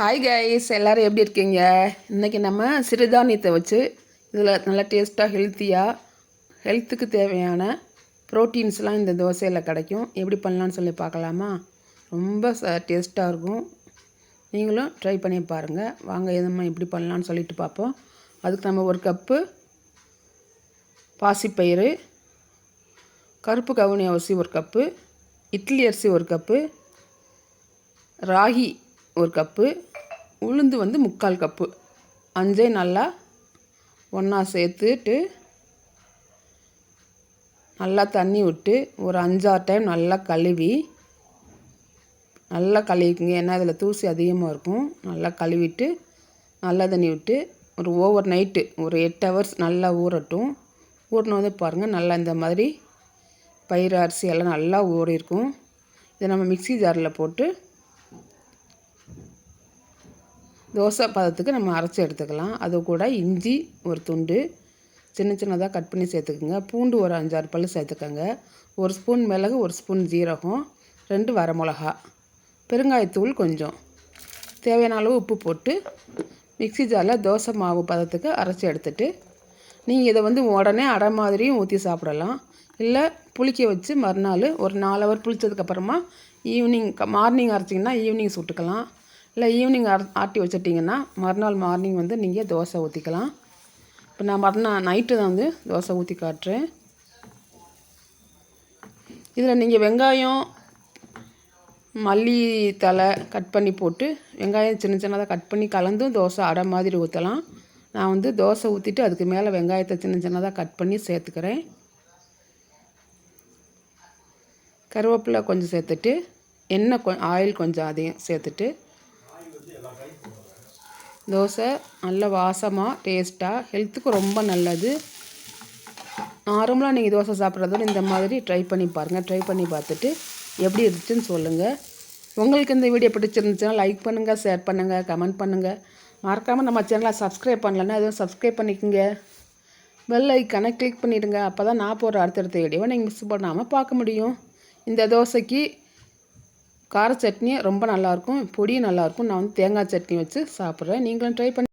Hi guys எல்லோரும் எப்படி இருக்கீங்க? இன்றைக்கி நம்ம சிறுதானியத்தை வச்சு இதில் நல்லா டேஸ்ட்டாக ஹெல்த்தியாக ஹெல்த்துக்கு தேவையான ப்ரோட்டீன்ஸ்லாம் இந்த தோசையில் கிடைக்கும். எப்படி பண்ணலான்னு சொல்லி பார்க்கலாமா? ரொம்ப ச டேஸ்ட்டாக இருக்கும். நீங்களும் ட்ரை பண்ணி பாருங்கள் வாங்க எதுமா எப்படி பண்ணலான்னு சொல்லிட்டு பார்ப்போம். அதுக்கு நம்ம ஒரு கப்பு பாசிப்பயிறு கருப்பு கவுனி அரிசி ஒரு கப்பு இட்லி அரிசி ஒரு கப்பு ராகி ஒரு கப்பு உளுந்து வந்து முக்கால் கப்பு. அஞ்சையும் நல்லா ஒன்றா சேர்த்துட்டு நல்லா தண்ணி விட்டு ஒரு அஞ்சாறு டைம் நல்லா கழுவி நல்லா கழுவிக்குங்க. ஏன்னா அதில் தூசி அதிகமாக இருக்கும். நல்லா கழுவிட்டு நல்லா தண்ணி விட்டு ஒரு ஓவர் நைட்டு ஒரு எட்டு ஹவர்ஸ் நல்லா ஊறட்டும். ஊறின வந்து பாருங்கள் நல்லா இந்த மாதிரி பயிர் அரிசி எல்லாம் நல்லா ஊறிருக்கும் இதை நம்ம மிக்சி ஜாரில் போட்டு தோசை பதத்துக்கு நம்ம அரைச்சி எடுத்துக்கலாம். அது கூட இஞ்சி ஒரு துண்டு சின்ன சின்னதாக கட் பண்ணி சேர்த்துக்குங்க. பூண்டு ஒரு அஞ்சாறு பல் சேர்த்துக்கோங்க. ஒரு ஸ்பூன் மிளகு ஒரு ஸ்பூன் ஜீரகம் ரெண்டு வரமிளகா பெருங்காயத்தூள் கொஞ்சம். தேவையான அளவு உப்பு போட்டு மிக்சி ஜாரில் தோசை மாவு பதத்துக்கு அரைச்சி எடுத்துட்டு நீங்கள் இதை வந்து உடனே அடை மாதிரியும் ஊற்றி சாப்பிடலாம். இல்லை புளிக்க வச்சு மறுநாள் ஒரு நாலு ஹவர் புளித்ததுக்கப்புறமா ஈவினிங் மார்னிங் அரைச்சிங்கன்னா ஈவினிங் சுட்டுக்கலாம். இல்லை ஈவினிங் ஆட்டி வச்சுட்டிங்கன்னா மறுநாள் மார்னிங் வந்து நீங்கள் தோசை ஊற்றிக்கலாம் இப்போ நான் மறுநாள் நைட்டு தான் வந்து தோசை ஊற்றி காட்டுறேன். இதில் நீங்கள் வெங்காயம் மல்லி தலை கட் பண்ணி போட்டு வெங்காயம் சின்ன சின்னதாக கட் பண்ணி கலந்தும் தோசை அடை மாதிரி ஊற்றலாம் நான் வந்து தோசை ஊற்றிட்டு அதுக்கு மேலே வெங்காயத்தை சின்ன சின்னதாக கட் பண்ணி சேர்த்துக்கிறேன். கருவேப்பிலை கொஞ்சம் சேர்த்துட்டு எண்ணெய் கொ ஆயில் கொஞ்சம் அதையும் சேர்த்துட்டு தோசை நல்ல வாசமாக டேஸ்ட்டாக ஹெல்த்துக்கு ரொம்ப நல்லது. நார்மலாக நீங்கள் தோசை சாப்பிட்றதோட இந்த மாதிரி ட்ரை பண்ணி பாருங்கள் ட்ரை பண்ணி பார்த்துட்டு எப்படி இருந்துச்சுன்னு சொல்லுங்கள் உங்களுக்கு இந்த வீடியோ பிடிச்சிருந்துச்சுன்னா லைக் பண்ணுங்கள் ஷேர் பண்ணுங்கள் கமெண்ட் பண்ணுங்கள் மறக்காமல் நம்ம சேனலை சப்ஸ்கிரைப் பண்ணலன்னா எதுவும் சப்ஸ்கிரைப் பண்ணிக்கோங்க. பெல் ஐக்கானை கிளிக் பண்ணிவிடுங்க அப்போ தான் நான் போகிற அடுத்தடுத்த வீடியோவை நீங்கள் மிஸ் பண்ணாமல் பார்க்க முடியும். இந்த தோசைக்கு கார சட்னி ரொம்ப நல்லாயிருக்கும் பொடியும் நல்லாயிருக்கும். நான் வந்து தேங்காய் சட்னி வச்சு சாப்பிட்றேன். நீங்களும் ட்ரை பண்ணி